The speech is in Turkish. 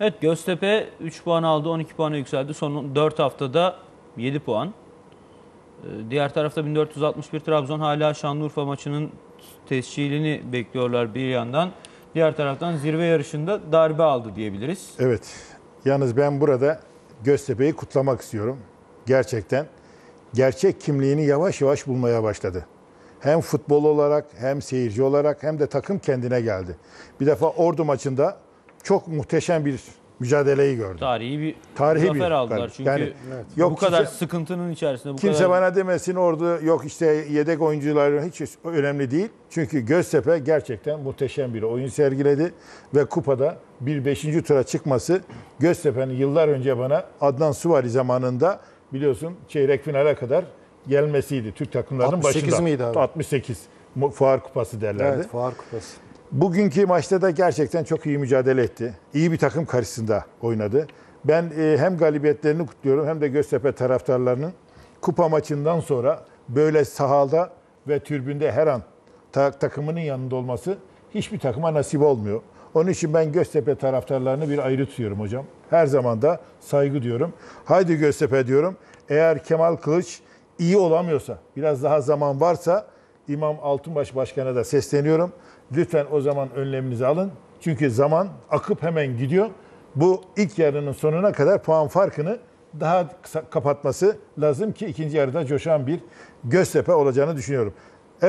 Evet Göztepe 3 puan aldı 12 puana yükseldi. Son 4 haftada 7 puan. Ee, Diğer tarafta 1461 Trabzon hala Şanlıurfa maçının tescilini bekliyorlar bir yandan. Diğer taraftan zirve yarışında darbe aldı diyebiliriz. Evet. Yalnız ben burada Göztepe'yi kutlamak istiyorum. Gerçekten gerçek kimliğini yavaş yavaş bulmaya başladı. Hem futbol olarak hem seyirci olarak hem de takım kendine geldi. Bir defa Ordu maçında çok muhteşem bir mücadeleyi gördüm. Tarihi bir Tarihi zafer bir aldılar. galip. Çünkü Yani, bu yok kadar kimse- sıkıntının içerisinde bu Kimse kadar bana demesin orada yok işte yedek oyuncular hiç önemli değil. Çünkü Göztepe gerçekten muhteşem bir oyun sergiledi ve kupada bir 5. tura çıkması Göztepe'nin yıllar önce bana Adnan Suvari zamanında biliyorsun çeyrek finale kadar gelmesiydi Türk takımlarının 68 başında. miydi abi? 68. Mu- Fuar kupası derlerdi. Evet, Fuar Kupası. Bugünkü maçta da gerçekten çok iyi mücadele etti. İyi bir takım karşısında oynadı. Ben e, hem galibiyetlerini kutluyorum hem de Göztepe taraftarlarının kupa maçından sonra böyle sahada ve tribünde her an ta- takımının yanında olması hiçbir takıma nasip olmuyor. Onun için ben Göztepe taraftarlarını bir ayrı tutuyorum hocam. Her zaman da saygı diyorum. Haydi Göztepe diyorum. Eğer Kemal Kılıç iyi olamıyorsa, biraz daha zaman varsa İmam Altınbaş Başkan'a da sesleniyorum. Lütfen o zaman önleminizi alın. Çünkü zaman akıp hemen gidiyor. Bu ilk yarının sonuna kadar puan farkını daha kısa kapatması lazım ki ikinci yarıda coşan bir Göztepe olacağını düşünüyorum.